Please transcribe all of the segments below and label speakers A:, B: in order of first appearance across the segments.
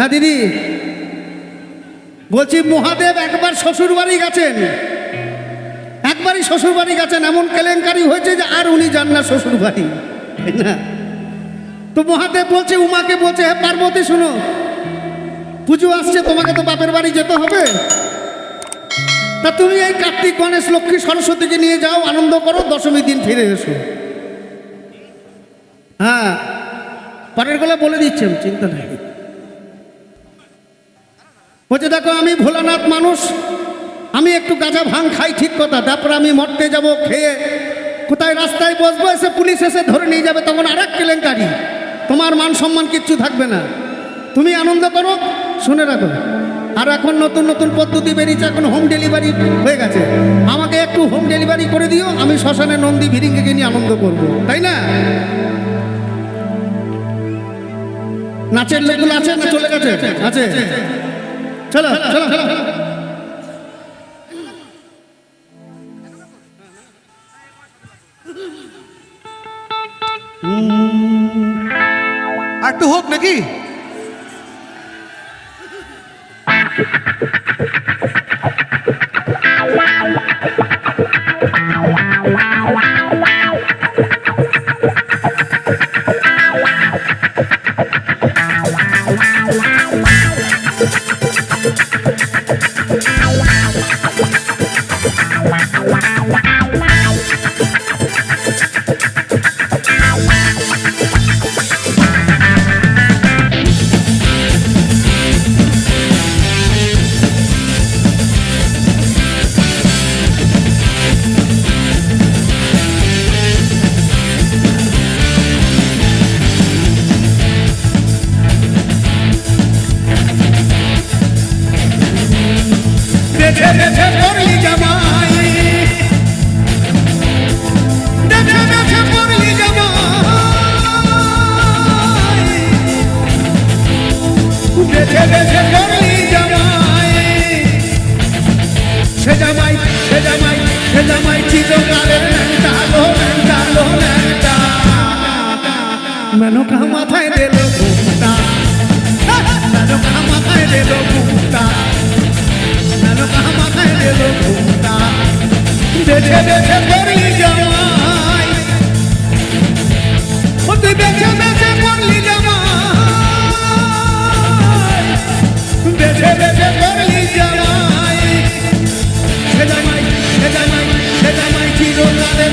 A: হ্যাঁ দিদি। বলছি, মহাদেব একবার শ্বশুর বাড়ি গেছেন। একবারই শ্বশুর বাড়ি গেছেন, এমন কেলেঙ্কারি হয়েছে যে আর উনি যান না শ্বশুর বাড়ি না? তো মহাদেব বলছে, উমাকে বলছে হ্যাঁ পার্বতী, শুনো। পুজো আসছে, তোমাকে তো বাপের বাড়ি যেতে হবে। তা তুমি এই কার্তিক গণেশ লক্ষ্মী সরস্বতীকে নিয়ে যাও, আনন্দ করো দশমী দিন ফিরে এসো। হ্যাঁ পরের গলা বলে দিচ্ছি আমি, চিন্তা নেই। বলছে, দেখো, আমি ভোলানাথ মানুষ। আমি একটু গাঁজা ভাং খাই, ঠিক কথা। তারপর আমি মরতে যাব, খেয়ে কোথায় রাস্তায় বসবো, এসে পুলিশ এসে ধরে নিয়ে যাবে, তখন আর এক কেলেঙ্কারি। তোমার মান সম্মান কিচ্ছু থাকবে না। তুমি আনন্দ করো, শুনে রাখো। আর এখন নতুন নতুন পদ্ধতি বেরিয়েছে, এখন হোম ডেলিভারি হয়ে গেছে। আমাকে একটু হোম ডেলিভারি করে দিও, আমি শ্মশানে নন্দী ভিরিঙ্গে নিয়ে আনন্দ করব। তাই না? নাচের লোকগুলো আছে না চলে গেছে? আছে। চলো চলো চলো
B: আর একটু হোক নাকি
A: দেখে দেখে পড়লি Thank you. ከዛማይ ከዛማይ দেখে দেখে পড়লি জামাই। ও তুই বেছে বেছে পড়লি জামাই। বেছে বেছে পড়লি জামাই। সে জামাই সে জামাই সে জামাই চিরকালের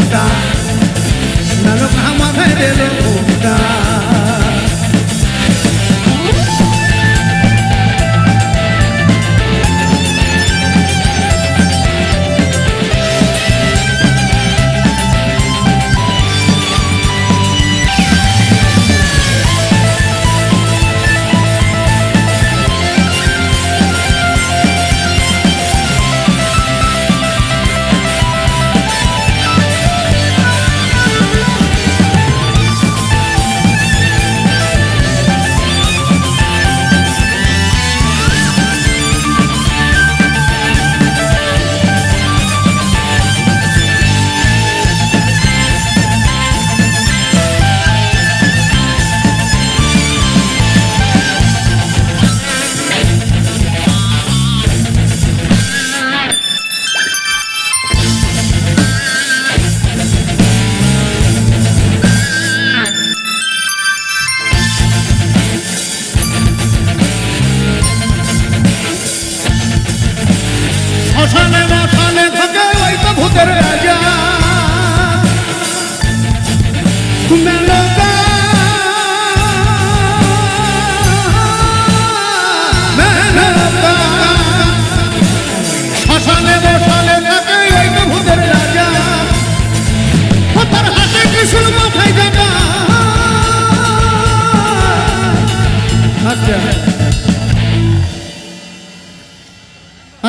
A: está. Na lo que jamás me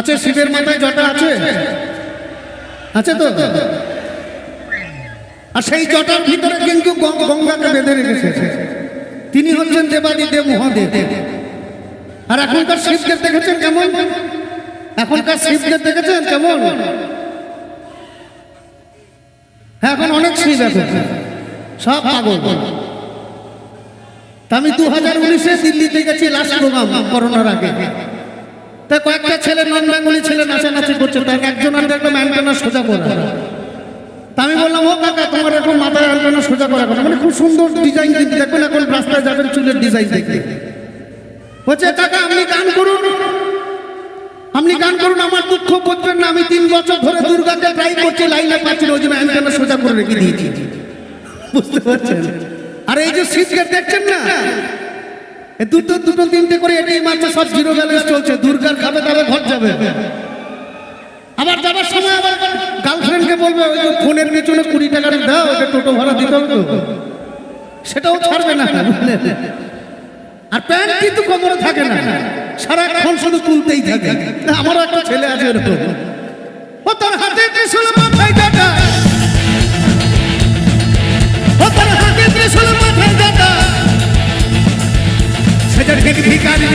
A: আচ্ছা শিবের মাথায় জটা আছে। আছে তো? আর সেই জটার ভিতরে কিন্তু গঙ্গাকে বেঁধে রেখেছে। তিনি হচ্ছেন দেবাদিদেব মহাদেব। আর এখনকার শিবকে দেখেছেন কেমন? এখনকার শিবকে দেখেছেন কেমন? হ্যাঁ এখন অনেক শিব এখন। সব পাগল। আমি দু হাজার উনিশে দিল্লিতে গেছি লাস্ট প্রোগ্রাম করোনার আগে। তা কয়েকটা ছেলে নন বেঙ্গলি ছেলে নাচানাচি করছে তার একজন আর দেখলাম অ্যান্টেনা সোজা করা। তা আমি বললাম, ও কাকা, তোমার এখন মাথায় অ্যান্টেনা সোজা করা কথা? মানে খুব সুন্দর ডিজাইন কিন্তু দেখবেন এখন রাস্তায় যাবেন চুলের ডিজাইন দেখতে। বলছে, কাকা, আপনি গান করুন। আপনি গান করুন, আমার দুঃখ বুঝবেন না, আমি তিন বছর ধরে দুর্গাকে ট্রাই করছি, লাইনে পাচ্ছি ওই জন্য অ্যান্টেনা সোজা করে রেখে দিয়েছি। বুঝতে পারছেন? আর এই যে সিটকে দেখছেন না দুটো দুটো, তিনটে করে এটাই মাত্র সব জিরো ব্যালেন্স চলছে। দুর্গার খাবে তবে ঘর যাবে। আবার যাবার সময় আবার গার্লফ্রেন্ডকে বলবে, ওই ফোনের পেছনে কুড়ি টাকার দাও, ওটা টোটো ভাড়া দিতে হবে সেটাও ছাড়বে না? আর প্যান্ট কিন্তু কোমরে থাকে না। সারাক্ষণ শুধু তুলতেই থাকে। আমারও একটা ছেলে আছে এরকম। ও তোর ভিকারি